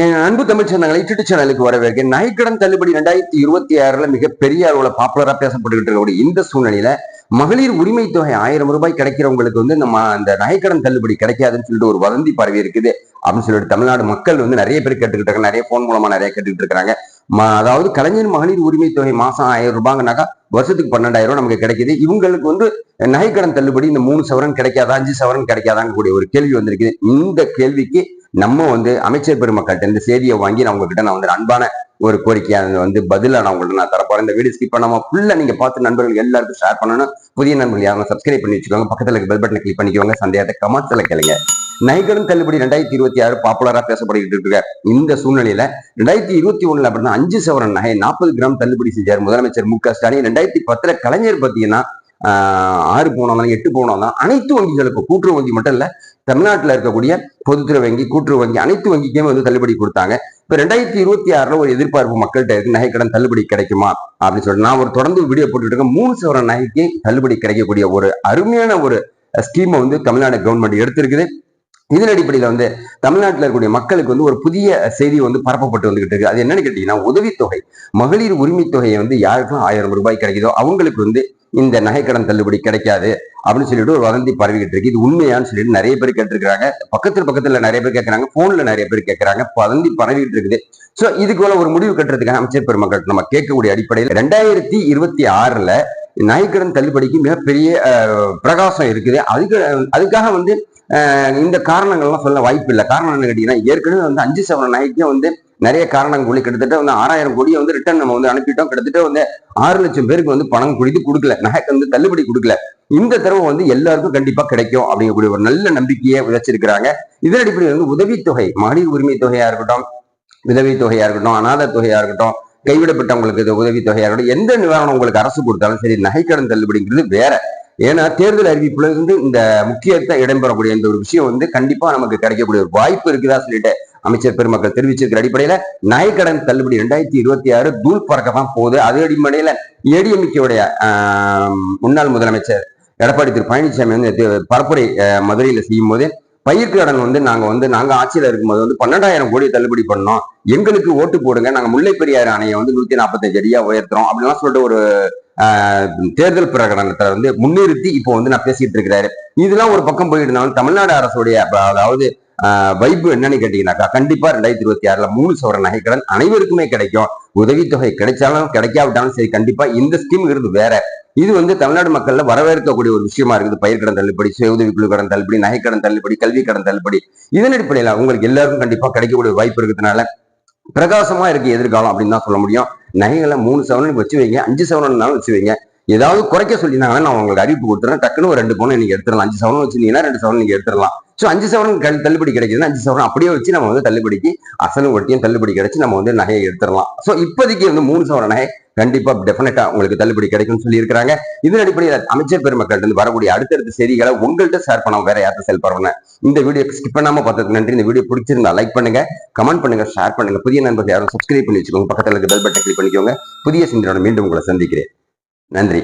என் அன்பு தமிழ் சொந்தங்களை யூடியூப் சேனலுக்கு வரவேற்க நகைக்கடன் தள்ளுபடி ரெண்டாயிரத்தி இருபத்தி ஆறுல மிகப்பெரிய அளவுல பாப்புலரா பேசப்பட்டுக்கிட்டு இருக்கக்கூடிய இந்த சூழ்நிலையில மகளிர் உரிமை தொகை ஆயிரம் ரூபாய் கிடைக்கிறவங்களுக்கு வந்து நம்ம அந்த நகைக்கடன் தள்ளுபடி கிடைக்காதுன்னு சொல்லிட்டு ஒரு வதந்தி பரவி இருக்குது. அப்படின்னு சொல்லிட்டு தமிழ்நாடு மக்கள் வந்து நிறைய பேர் கேட்டுக்கிட்டு இருக்காங்க நிறைய போன் மூலமா நிறைய கேட்டுக்கிட்டு இருக்காங்க அதாவது கலைஞர் மகளிர் உரிமை தொகை மாசம் ஆயிரம் ரூபாங்கனாக்கா வருஷத்துக்கு பன்னெண்டாயிரம் ரூபாய் நமக்கு கிடைக்குது. இவங்களுக்கு வந்து நகைக்கடன் தள்ளுபடி இந்த மூணு சவரன் கிடைக்காதா அஞ்சு சவரன் கிடைக்காதாங்க கூடிய ஒரு கேள்வி வந்திருக்குது. இந்த கேள்விக்கு நம்ம வந்து அமைச்சர் பெருமக்கள்கிட்ட இந்த செய்தியை வாங்கி நான் உங்ககிட்ட நான் வந்து அன்பான ஒரு கோரிக்கையா வந்து பதிலா நான் உங்கள்ட்ட நான் தரப்போறேன். இந்த வீடியோ ஸ்கிப் பண்ணாம ஃபுல்லா நீங்க பார்த்து நண்பர்கள் எல்லாருக்கும் ஷேர் பண்ணணும். புதிய நண்பர்கள் யாரும் சப்ஸ்கிரைப் பண்ணி வச்சுக்கோங்க. பக்கத்துல இருக்க பெல் பட்டனை கிளிக் பண்ணிக்கோங்க. சந்தேகத்தை கமெண்ட்ஸ்ல கேளுங்க. நைகரும் தள்ளுபடி ரெண்டாயிரத்தி இருபத்தி ஆறு பாப்புலரா பேசப்பட்டுக்கிட்டு இருக்க இந்த சூழ்நிலையில ரெண்டாயிரத்தி இருபத்தி ஒண்ணுல அப்படின்னா அஞ்சு சவரன் நகை நாற்பது கிராம் தள்ளுபடி செஞ்சார் முதலமைச்சர் மு க ஸ்டாலின். ரெண்டாயிரத்தி பத்துல கலைஞர் பாத்தீங்கன்னா ஆறு பவுனம் தான் எட்டு பவுனம் தான். அனைத்து வங்கிகளுக்கும் கூட்டுறவு வங்கி மட்டும் இல்ல தமிழ்நாட்டில் இருக்கக்கூடிய பொதுத்துறை வங்கி கூட்டுறவு வங்கி அனைத்து வங்கிக்குமே வந்து தள்ளுபடி கொடுத்தாங்க. இப்ப ரெண்டாயிரத்தி இருபத்தி ஆறுல ஒரு எதிர்பார்ப்பு மக்கள்கிட்ட இருக்கு நகைக்கடன் தள்ளுபடி கிடைக்குமா? அப்படின்னு சொல்லிட்டு நான் ஒரு தொடர்ந்து வீடியோ போட்டுட்டு இருக்கேன். மூணு சவரன் நகைக்கு தள்ளுபடி கிடைக்கக்கூடிய ஒரு அருமையான ஒரு ஸ்கீமை வந்து தமிழ்நாடு கவர்மெண்ட் எடுத்திருக்குது. இதன் அடிப்படையில் வந்து தமிழ்நாட்டில் இருக்கக்கூடிய மக்களுக்கு வந்து ஒரு புதிய செய்தி வந்து பரப்பப்பட்டு வந்துகிட்டு இருக்கு. அது என்னன்னு கேட்டீங்கன்னா உதவித்தொகை மகளிர் உரிமை தொகையை வந்து யாருக்கும் ஆயிரம் ரூபாய் கிடைக்குதோ அவங்களுக்கு வந்து இந்த நகைக்கடன் தள்ளுபடி கிடைக்காது அப்படின்னு சொல்லிட்டு ஒரு வதந்தி பரவிக்கிட்டு இருக்கு. இது உண்மையான்னு சொல்லிட்டு நிறைய பேர் கேட்டிருக்கிறாங்க. பக்கத்துல பக்கத்துல நிறைய பேர் கேட்கறாங்க போன்ல நிறைய பேர் கேட்கறாங்க வதந்தி பரவிக்கிட்டு இருக்குது. சோ இதுக்குள்ள ஒரு முடிவு கட்டுறதுக்காக அமைச்சர் பெருமக்கள் நம்ம கேட்கக்கூடிய அடிப்படையில் ரெண்டாயிரத்தி இருபத்தி ஆறுல நகைக்கடன் தள்ளுபடிக்கு மிகப்பெரிய பிரகாசம் இருக்குது. அதுக்கு அதுக்காக வந்து இந்த காரணங்கள்லாம் சொல்ல வாய்ப்பு இல்லை. காரணம் என்ன கேட்டீங்கன்னா ஏற்கனவே வந்து அஞ்சு சவரன் நகைக்கும் வந்து நிறைய காரணங்கள் சொல்லி கிட்டத்தட்ட வந்து ஆறாயிரம் கோடியை வந்து ரிட்டர்ன் நம்ம வந்து அனுப்பிட்டோம். கிட்டத்தட்ட வந்து ஆறு லட்சம் பேருக்கு வந்து பணம் குடித்து கொடுக்கல. நகைக்கு வந்து தள்ளுபடி கொடுக்கல. இந்த தடவை வந்து எல்லாருக்கும் கண்டிப்பா கிடைக்கும் அப்படிங்கக்கூடிய ஒரு நல்ல நம்பிக்கையை விதைச்சிருக்கிறாங்க. இதன் அடிப்படையில் வந்து உதவித்தொகை மகளிர் உரிமை தொகையா இருக்கட்டும் விதவை தொகையா இருக்கட்டும் அநாத தொகையா இருக்கட்டும் கைவிடப்பட்டவங்களுக்கு இது உதவி தொகையா இருக்கட்டும் எந்த நிவாரணம் உங்களுக்கு அரசு கொடுத்தாலும் சரி நகைக்கடன் தள்ளுபடிங்கிறது வேற. ஏன்னா தேர்தல் அறிவிப்புல இருந்து இந்த முக்கியத்தை இடம்பெறக்கூடிய இந்த ஒரு விஷயம் வந்து கண்டிப்பா நமக்கு கிடைக்கக்கூடிய ஒரு வாய்ப்பு இருக்குதா சொல்லிட்டு அமைச்சர் பெருமக்கள் தெரிவிச்சிருக்கிற அடிப்படையில நகைக்கடன் தள்ளுபடி ரெண்டாயிரத்தி இருபத்தி ஆறு தூள் பறக்க தான் போகுது. அது அடிப்படையில ஏடிஎம்கேவுடைய முன்னாள் முதலமைச்சர் எடப்பாடி திரு பழனிசாமி வந்து பரப்புரை மதுரையில செய்யும் போது பயிர்க்கடன் கடன் வந்து நாங்க வந்து நாங்க ஆட்சியில இருக்கும்போது வந்து பன்னெண்டாயிரம் கோடி தள்ளுபடி பண்ணோம். எங்களுக்கு ஓட்டு போடுங்க. நாங்க முல்லை பெரியார் அணையை வந்து நூத்தி நாற்பத்தஞ்சு அடியா உயர்த்துறோம். அப்படின்லாம் சொல்லிட்டு ஒரு தேர்தல் பிரகடனத்தை வந்து முன்னிறுத்தி இப்போ வந்து நான் பேசிட்டு இருக்கிறாரு. இதெல்லாம் ஒரு பக்கம் போயிருந்தாலும் தமிழ்நாடு அரசுடைய அதாவது வைப்பு என்னன்னு கேட்டீங்கன்னாக்கா கண்டிப்பா ரெண்டாயிரத்தி இருபத்தி ஆறுல மூணு சவர நகைக்கடன் அனைவருக்குமே கிடைக்கும். உதவித்தொகை கிடைச்சாலும் கிடைக்காவிட்டாலும் சரி கண்டிப்பா இந்த ஸ்கீம் இருந்து வேற. இது வந்து தமிழ்நாடு மக்கள்ல வரவேற்கக்கூடிய ஒரு விஷயமா இருக்குது. பயிர்க்கடன் தள்ளுபடி சுய உதவிக்குழு கடன் தள்ளுபடி நகைக்கடன் தள்ளுபடி கல்வி கடன் தள்ளுபடி. இதன் அடிப்படையில உங்களுக்கு எல்லாருக்கும் கண்டிப்பா கிடைக்கக்கூடிய வாய்ப்பு இருக்கிறதுனால பிரகாசமா இருக்கு எதிர்காலம் அப்படின்னு தான் சொல்ல முடியும். நகைகளை மூணு சவரன் வச்சு வைங்க. அஞ்சு சவரன்னாலும் வச்சு வைங்க. ஏதாவது குறைக்க சொல்லியிருந்தாங்கன்னா நான் உங்களுக்கு அறிவிப்பு கொடுத்துறேன். டக்குன்னு ஒரு ரெண்டு பவுன் நீங்க எடுத்துடலாம். அஞ்சு சவரன் வச்சிருந்தீங்கன்னா ரெண்டு சவரன் நீங்க எடுத்துடலாம். ஸோ அஞ்சு சவரன் தள்ளுபடி கிடைக்குதுன்னா அஞ்சு சவரன் அப்படியே வச்சு நம்ம வந்து தள்ளுபடிக்கு அசலும் ஒட்டியும் தள்ளுபடி கிடைச்சு நம்ம வந்து நகையை எடுத்துடலாம். ஸோ இப்போதைக்கு வந்து மூணு சவரன் நகை கண்டிப்பா டெஃபினட்டா உங்களுக்கு தள்ளுபடி கிடைக்கும்னு சொல்லியிருக்காங்க இதன் அடிப்படையில் அமைச்சர் பெருமக்கள் இருந்து வரக்கூடிய அடுத்தடுத்த செய்திகளை உங்கள்கிட்ட ஷேர் பண்ண வேற யார்கிட்ட செல் பண்ணுவேன் இந்த வீடியோ ஸ்கிப் பண்ணாம பார்த்ததுக்கு நன்றி. இந்த வீடியோ பிடிச்சிருந்தா லைக் பண்ணுங்க கமெண்ட் பண்ணுங்க ஷேர் பண்ணுங்க. புதிய நண்பர்கள் யாரும் சப்ஸ்கிரைப் பண்ணி வச்சுக்கோங்க. பக்கத்துல இருக்க பெல் பட்டன் கிளிக் பண்ணிக்கோங்க. புதிய சிந்தனோட மீண்டும் உங்களை சந்திக்கிறேன். நன்றி.